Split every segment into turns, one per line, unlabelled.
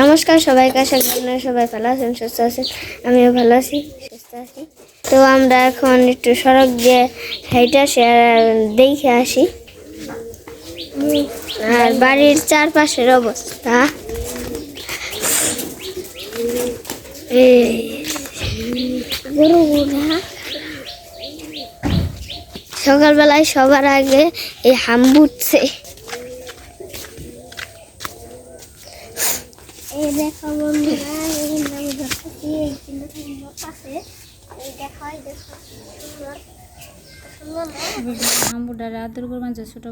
নমস্কার করি আপনারা সবাই ভালো আছেন, সুস্থ আছেন, আমিও ভালো আছি, সুস্থ আছি। তো আমরা এখন একটু সড়ক দিয়ে হেঁটে আসি আর দেখে আসি। আর বাড়ির চারপাশের অবস্থা। সকালবেলায় সবার আগে এই হাম বুটছে। এই দেখো বন্ধুরা, এই নাম দিয়ে এই দেখো এই দেখো
ছোটো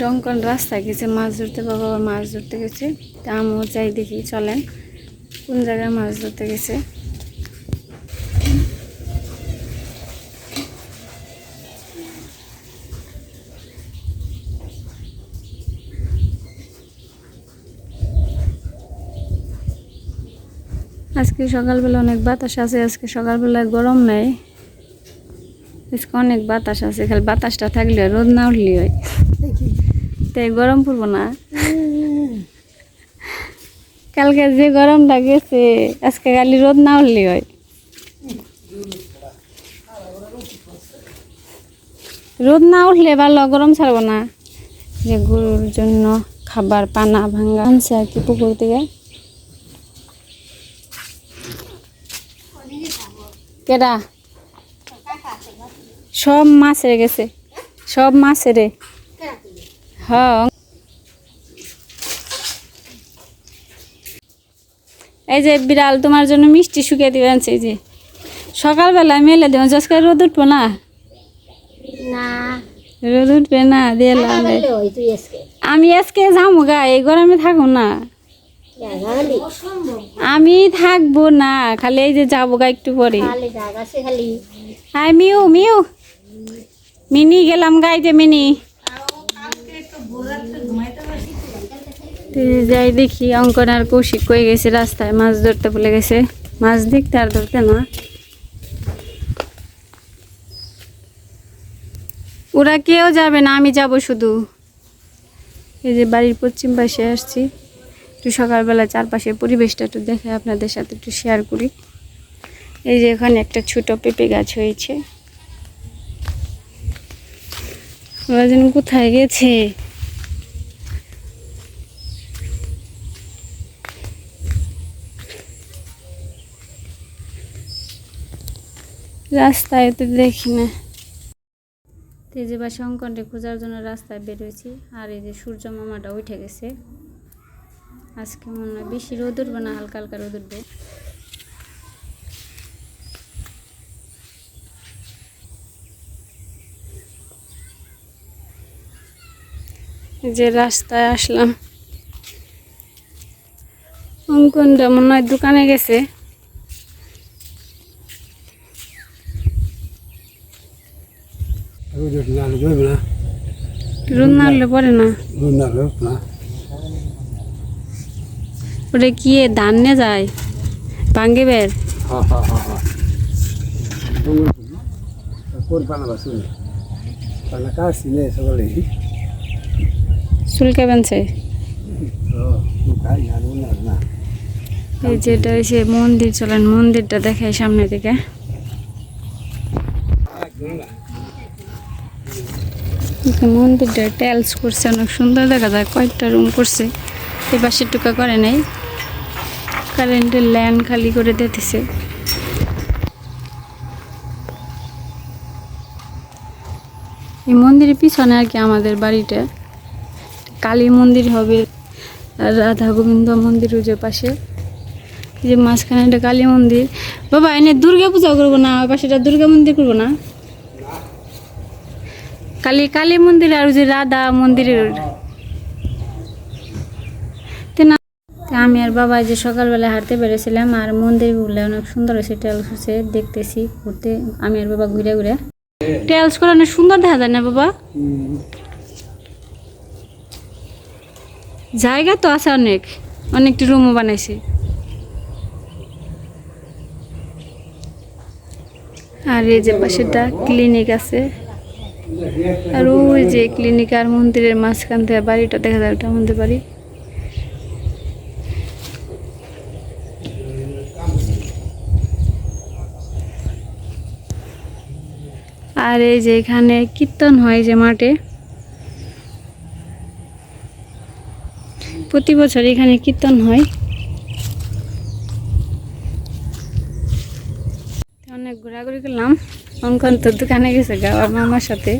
ডঙ্কন রাস্তায় গেছে, মাছ ধরতে, বাবা মাছ ধরতে গেছে। তা আমিও যাই দেখি, চলেন। কোন জায়গায় মাছ ধরতে গেছে? আজকে সকালবেলা অনেক বাতাস আছে, আজকে সকালবেলা গরম নেই। আজকে অনেক বাতাস আছে, খালি বাতাসটা থাকলে রোদ না উঠলি হয়। তাই গরম পড়ব না। কালকে যে গরমটা গেছে, আজকে খালি রোদ না উঠলি হয়। রোদ না উঠলে ভালো, গরম ছাড়বো না। যে গরুর জন্য খাবার, পানা ভাঙ্গা আনছে আর কি পুকুর থেকে। কেডা? সব মাছের গেছে। সব মাছ মাছের। হ্যাঁ এই যে বিড়াল তোমার জন্য মিষ্টি শুকিয়ে দিবে আনছে যে। সকালবেলা মেলে দেবো আজকে রোদ উঠবো না?
না।
রোদ উঠবে না দিয়ে আমি আজকে যাব গা এই গরমে থাকব না। আমি থাকব না খালি এই যে যাব গা একটু পরে। High mu mu. মিনি গেলাম গাই যে মিনি। যাই দেখি অঙ্কন আর কৌশিক কই গেছে রাস্তায় মাছ ধরতে বলে গেছে। মাছ দেখতে আর ধরতে না। ওরা কেউ যাবে না আমি যাব শুধু। এই যে বাড়ির পশ্চিম পাশে আসছি। একটু সকালবেলা চারপাশের পরিবেশটা একটু দেখে আপনাদের সাথে একটু শেয়ার করি। এই যে এখানে একটা ছোট পেঁপে গাছ হয়েছে। ওরা যেন কোথায় গেছে? রাস্তায় তো দেখি না। তো এই বা খোঁজার জন্য রাস্তায় বেরোয়েছি আর এই যে সূর্য মামাটা উঠে গেছে। আজকে মনে হয় বেশি রোদ উঠবে না হালকা হালকা রোদ উঠবে। যে রাস্তায় আসলাম। অঙ্কনটা মনে হয় দোকানে গেছে।
রোদ না। রোদ না
হলে পরে না।
রোদ না।
ওটা কি নিয়ে যায়? ভাঙ্গে বের।
নে?
চুলকে বেনছে।
না না না।
এই যেটা হয়েছে মন্দির চলেন মন্দিরটা দেখায় সামনে থেকে মন্দিরটা টাইলস করছে অনেক সুন্দর দেখা যায় কয়েকটা রুম করছে। এই পাশে টুকা করে নাই। কারেন্টের ল্যান খালি করে দিতেছে এই মন্দিরের পিছনে আর কি আমাদের বাড়িটা। কালী মন্দির হবে রাধা গোবিন্দ মন্দির ওই যে পাশে। যে মাঝখানে একটা কালী মন্দির। বাবা, এনে দুর্গা পূজা করব না, ওই পাশে একটা দুর্গা মন্দির করব না? কালী কালী মন্দির আর ওই যে রাধা মন্দিরের তে না আমি আর বাবা যে সকালবেলা হাঁটতে বেরোছিলাম আর মন্দির মন্দিরগুলো অনেক সুন্দর হয়েছে টেলস হচ্ছে দেখতেছি ঘুরতে, আমি আর বাবা ঘুরে ঘুরে। টেলস করে অনেক সুন্দর দেখা যায় না বাবা? জায়গা তো আছে অনেক অনেকটি রুমও বানাইছে। আর এই যে পাশেটা ক্লিনিক আছে। আর ওই যে ক্লিনিক আর মন্দিরের মাঝখান থেকে বাড়িটা দেখা যায়, ওটা আমাদের বাড়ি। আর এই যে এখানে কীর্তন হয় যে মাঠে। প্রতি বছর এখানে কীর্তন হয়। অনেক ঘোরাঘুরি করলাম। অঙ্কন তো দোকানে গেছে গা আমার মামার সাথে।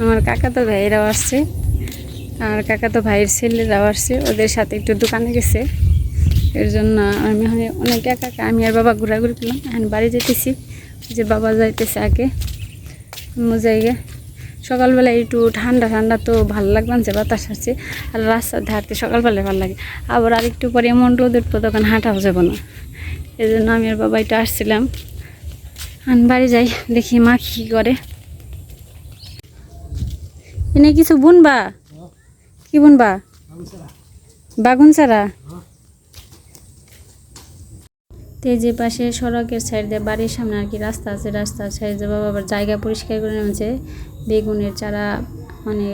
আমার কাকা তো ভাইয়েরাও আসছে। আর কাকা তো ভাইয়ের ছেলেরাও আসছে, ওদের সাথে একটু দোকানে গেছে। এর জন্য আমি অনেক একা একা, আমি আর বাবা ঘোরাঘুরি করলাম। এখন বাড়ি যেতেছি যে বাবা যাইতেছে আগে। জায়গা সকালবেলা একটু ঠান্ডা ঠান্ডা তো ভালো লাগবে বাতাস আসছে আর রাস্তার ধারতে সকালবেলায় ভালো লাগে। আবার আর একটু পরে এমন রোদ উঠবো তখন হাঁটাও যাব না। এই জন্য আমি আর বাবা এটা আসছিলাম। আন বাড়ি যাই দেখি মা কী করে। এনে কিছু বুনবা? কি বুনবা? বাগুন ছাড়া তো যে পাশে সড়কের সাইড দিয়ে বাড়ির সামনে আর কি রাস্তা আছে রাস্তার সাইড বাবা আবার জায়গা পরিষ্কার করে নেমেছে বেগুনের চারা মানে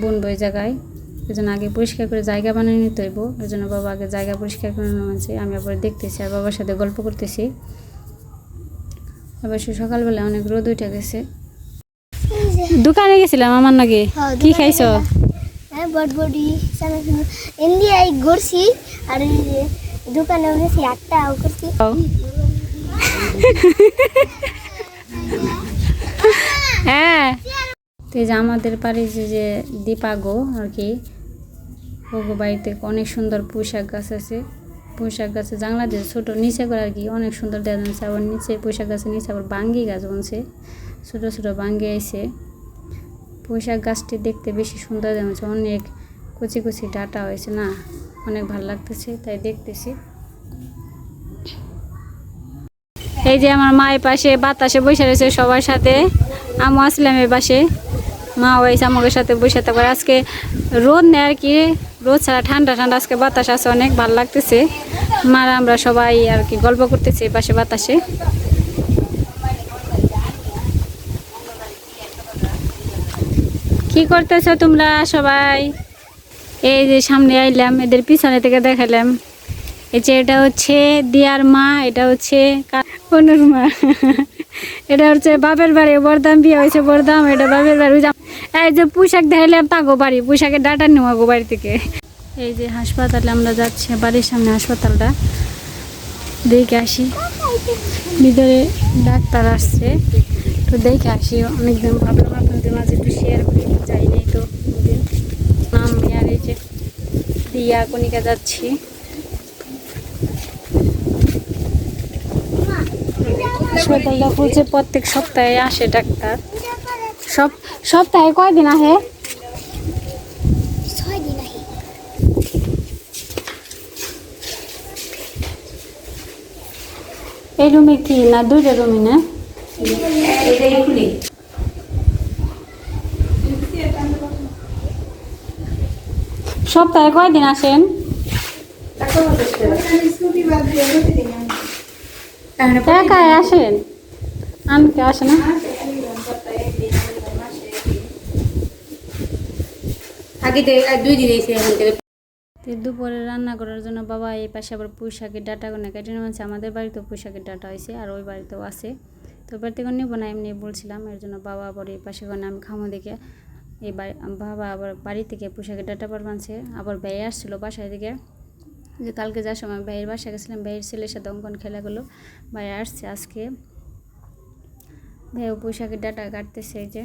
বুনবো ওই জায়গায়। এই জন্য আগে পরিষ্কার করে জায়গা বানিয়ে নিতে হইব। ওই জন্য বাবা আগে জায়গা পরিষ্কার করে নেমেছে আমি আবার দেখতেছি আর বাবার সাথে গল্প করতেছি। আবার সে সকালবেলা অনেক রোদ উঠে গেছে। দোকানে গেছিলাম আমার নাকি।
হ্যাঁ,
কি খাইছো?
হ্যাঁ চানাচুর ইন্ডিয়ায় ঘুরছি। আর
হ্যাঁ। তো যে আমাদের বাড়ি যে দীপাগো আর কি ওগো বাড়িতে অনেক সুন্দর পোশাক গাছ আছে। পোশাক গাছে জানলা দিয়ে ছোটো নিচে করে আর কি অনেক সুন্দর দেওয়া যাচ্ছে আবার নিচে পোশাক গাছের নিচে আবার বাঙ্গি গাছ বনছে। ছোটো ছোটো বাঙ্গি আইছে। পোশাক গাছটি দেখতে বেশি সুন্দর দেখাচ্ছে অনেক কুচি কুচি ডাটা হয়েছে না, অনেক ভালো লাগতেছে, তাই দেখতেছি। এই যে আমার মায়ের পাশে বাতাসে বসে রয়েছে সবার সাথে আমও আসলাম এর পাশে। মা হয়েছে আমাদের সাথে বসে তারপর আজকে রোদ নেই আর কি, রোদ ছাড়া ঠান্ডা ঠান্ডা, আজকে বাতাস আছে, অনেক ভালো লাগতেছে। মারা আমরা সবাই আর কি গল্প করতেছি এই পাশে বাতাসে। কি করতেছো তোমরা সবাই? এই যে সামনে আইলাম, এদের পিছনে থেকে দেখালাম। এই যে এটা হচ্ছে দিয়ার মা, এটা হচ্ছে অনুর মা। এটা হচ্ছে বাপের বাড়ি বরদাম বিয়ে হয়েছে বরদাম এটা বাপের বাড়ি। এই যে পোশাক দেখাইলাম, তাগো বাড়ি, পোশাকের ডাটা নেওয়া গো বাড়ি থেকে। এই যে হাসপাতালে আমরা যাচ্ছি, বাড়ির সামনে হাসপাতালটা। দেখে আসি। ভিতরে ডাক্তার আসছে। তো দেখে আসি অনেকদিন ভাবলাম আপনাদের মাঝে একটু শেয়ার করি যাইনি তো কোনদিন। আমি আর এই যে কনিকা যাচ্ছি। খুলছে প্রত্যেক সপ্তাহে আসে ডাক্তার। সব সপ্তাহে কয়দিন আসে? এই রুমে কি না দুইটা রুমে না? সপ্তাহে কয়দিন আসেন? একাই আসেন? আমি কে আসে না? দুপুরে রান্না করার জন্য বাবা এই পাশে আবার পুঁই শাকের ডাটা কোনে কেটে নেমেছে আমাদের বাড়িতেও পুঁই শাকের ডাটা হয়েছে আর ওই বাড়িতেও আছে। তো বাড়িতে থেকে নেব না এমনি বলছিলাম। এর জন্য বাবা আবার এই পাশে কোনে আমি খামো দেখে। এই বাবা আবার বাড়ি থেকে পুঁই শাকের ডাটা বার বানছে আবার ব্যয় আসছিল বাসায় থেকে যে কালকে যাওয়ার সময় ভাইয়ের বাসায় গেছিলাম, ভাইয়ের ছেলের সাথে অঙ্কন খেলা করল। ভাই আসছে আজকে। ভাইও পুঁই শাকের ডাটা কাটতেছে যে।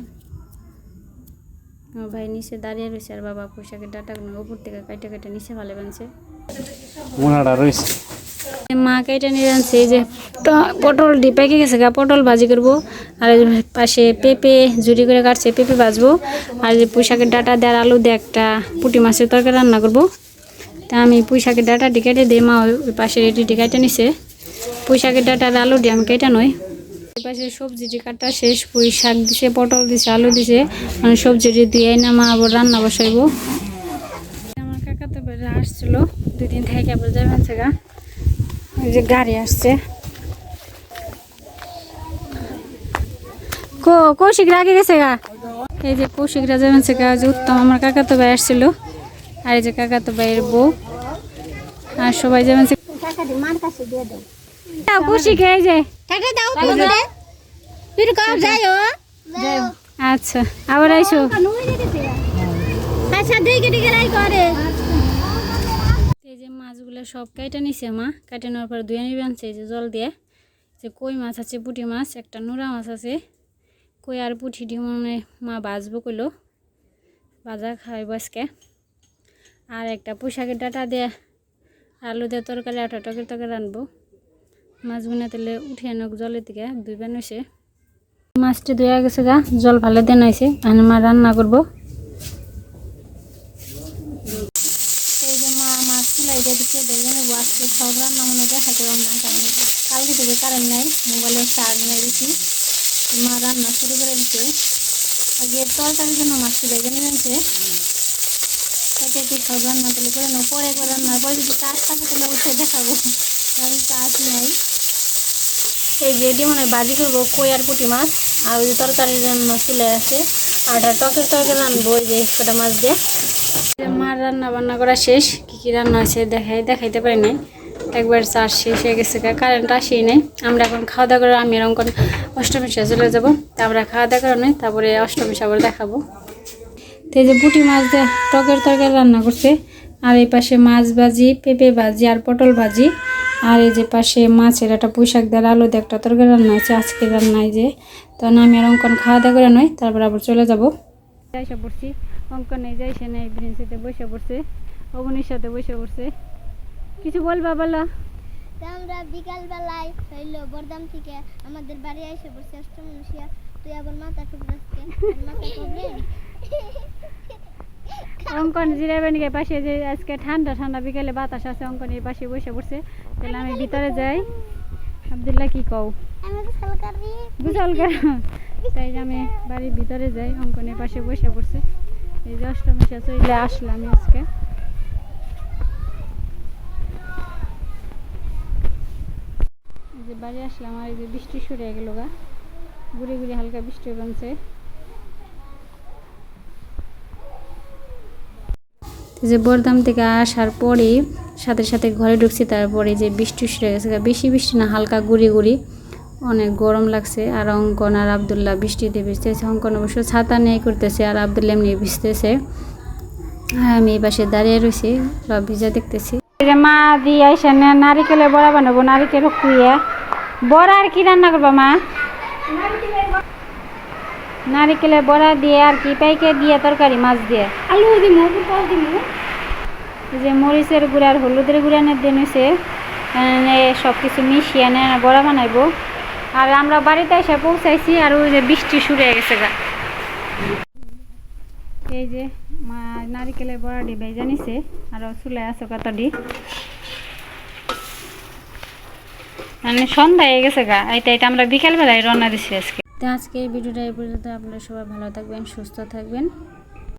আমার ভাই নিচে দাঁড়িয়ে রয়েছে আর বাবা পোশাকের ডাটাগুলো উপর থেকে কাটে কেটে নিচে ভালো বানছে।
রয়েছে।
মা কেটে নিয়ে যাচ্ছে যে পটল পেকে গেছে গা, পটল ভাজি করব। আর পাশে পেঁপে ঝুরি করে কাটছে, পেঁপে ভাজবো। আর যে পুঁইশাকের ডাটা দেওয়ার আলু দিয়ে একটা পুঁটি মাছের তরকারি রান্না করব। তা আমি পুঁইশাকের ডাটাটি কেটে দিয়ে মা ওই পাশে এটি কেটে নিছে। পুঁইশাকের ডাটা আর আলু দিয়ে আমি কেটে নই। পাশে সবজিটি কাটা শেষ পুঁই শাক দিছে, পটল দিছে, আলু দিছে। মানে সবজিটি দিয়ে না মা আবার রান্না বসাইবো। আমার কাকা তো আসছিল, দুই দিন থেকে আবার যাবেন গা। ওই যে গাড়ি আসছে। কো, কৌশিক রাগে গেছে গা? এই যে কৌশিকরা যাবেন গা, যে উত্তম আমার কাকা তো ভাই আসছিল। আর এই যে কাকা তো ভাইয়ের বউ। আর সবাই
দাও
কৌশিক, এই যে। আচ্ছা আবার আইসো।
আচ্ছা করে।
মাছগুলো সব কেটে নিছে মা। কেটে নেওয়ার পর ধুয়ে নিবে আনছে যে জল দিয়ে। যে কই মাছ আছে, পুঁটি মাছ, একটা নোরা মাছ আছে। কই আর পুঁটি দিয়ে মানে মা ভাজবো কইলো। ভাজা খাইব আজকে। আর একটা পোশাকের ডাটা দিয়ে আলু দিয়ে তরকারি আটা টকের তরকারি রানবো মাছগুলো তেলে উঠে আনক জলের দিকে দুইবার নইছে। মাছটি ধুয়ে গেছে গা, জল ভালো দিয়ে নাইছে। আর মা রান্না করব এই যে মা মাছ চুলাই দিয়ে দিচ্ছে দেখে নেব আজকে সব রান্না মনে দেখাতে না কারণ। কালকে থেকে কারেন্ট নাই মোবাইলের চার্জ নেই দিচ্ছি মা রান্না শুরু করে দিচ্ছে আগে তরকারির জন্য মাছটি দেখেন নিয়েছে তাতে কি সব রান্না তাহলে করে নেব পরে একবার রান্না পরে যদি কাজ থাকে তাহলে উঠে দেখাবো। আমি কাজ নাই। এই যে এটি মনে বাজি করব, কই আর পুঁটি মাছ? আর ওই যে তরকারির জন্য চুলে আছে। আর টকের তরকারি রানবো ওই যে কটা মাছ দিয়ে। মার রান্না বান্না করা শেষ। কী কী রান্না আছে দেখাই, দেখাইতে পারি নাই। একবার চার শেষ হয়ে গেছে কারেন্ট আসেই নাই। আমরা এখন খাওয়া দাওয়া করে আমি এরকম অষ্টমী চলে যাব। তারপরে খাওয়া দাওয়া করে নেই, তারপরে অষ্টমী আবার দেখাবো। তো এই যে পুঁটি মাছ দিয়ে টকের তরকারি রান্না করছে। আর এই পাশে মাছ ভাজি, পেঁপে ভাজি আর পটল ভাজি। আর এই যে পাশে মাছের একটা পুঁইশাক দেওয়ার আলু দিয়ে একটা তরকারি রান্না আছে আজকে রান্নায় যে। তো আমি আর অঙ্কন খাওয়া দাওয়া করে নয় তারপর আবার চলে যাব। এসে পড়ছি। অঙ্কনে যাইসে নেই ব্রিন্সিতে বসে পড়ছে অবনীর সাথে বসে পড়ছে। কিছু বলবা বলো?
তো আমরা বিকাল বেলায় হইল বরদাম থেকে আমাদের বাড়ি এসে বসে অষ্টমনুষিয়া তুই আবার মাথা টুকরাসকে মাথা প্রবলেম
অঙ্কন জিরাবেনিকে পাশে যে আজকে ঠান্ডা ঠান্ডা বিকেলে বাতাস আছে অঙ্কনের পাশে বসে পড়ছে। তাহলে আমি ভিতরে যাই। আবদুল্লাহ কি কও? কেন তাই আমি বাড়ির ভিতরে যাই অঙ্কনের পাশে বসে পড়ছে। এই যে অষ্টমী শেষ হইলে আসলাম আমি আজকে। এই যে বাড়ি আসলাম আর এই যে বৃষ্টি হয়ে গেল গা। ঘুরে ঘুরে হালকা বৃষ্টি বানছে যে বরদাম থেকে আসার পরে সাথে সাথে ঘরে ঢুকছি তারপরে যে বৃষ্টি শুরু হয়ে গেছে বেশি বৃষ্টি না হালকা গুড়ি গুড়ি। অনেক গরম লাগছে আর অঙ্কন আর আবদুল্লাহ বৃষ্টিতে ভিজতেছে। অঙ্কন অবশ্য ছাতা নিয়ে করতেছে আর আবদুল্লাহ এমনি ভিজতেছে। আর আমি এই পাশে দাঁড়িয়ে রয়েছি সব ভিজা দেখতেছি। মা দিয়ে আইসা নারিকেলের বড়া বানাবো নারিকেল কুইয়া। বড়া আর কি রান্না করবা মা? নারিকেলের বড়া দিয়ে আর কি পাইকে দিয়ে তরকারি মাছ দিয়ে।
আলু দিমু দিমু।
যে মরিচের গুঁড়া আর হলুদের গুঁড়া এনে দিয়ে নিছে। সব কিছু মিশিয়ে এনে বড়া বানাইবো। আর আমরা বাড়িতে এসে পৌঁছাইছি আর ওই যে বৃষ্টি শুরু হয়ে গেছে গা। এই যে মা নারিকেলের বড়াটি ভেজা নিছে আর চুলে আছে কতটি মানে সন্ধ্যা হয়ে গেছে গা এটা এটা আমরা বিকালবেলায় রওনা দিছি আজকে। তো আজকে এই ভিডিওটা এই পর্যন্ত। আপনারা সবাই ভালো থাকবেন সুস্থ থাকবেন।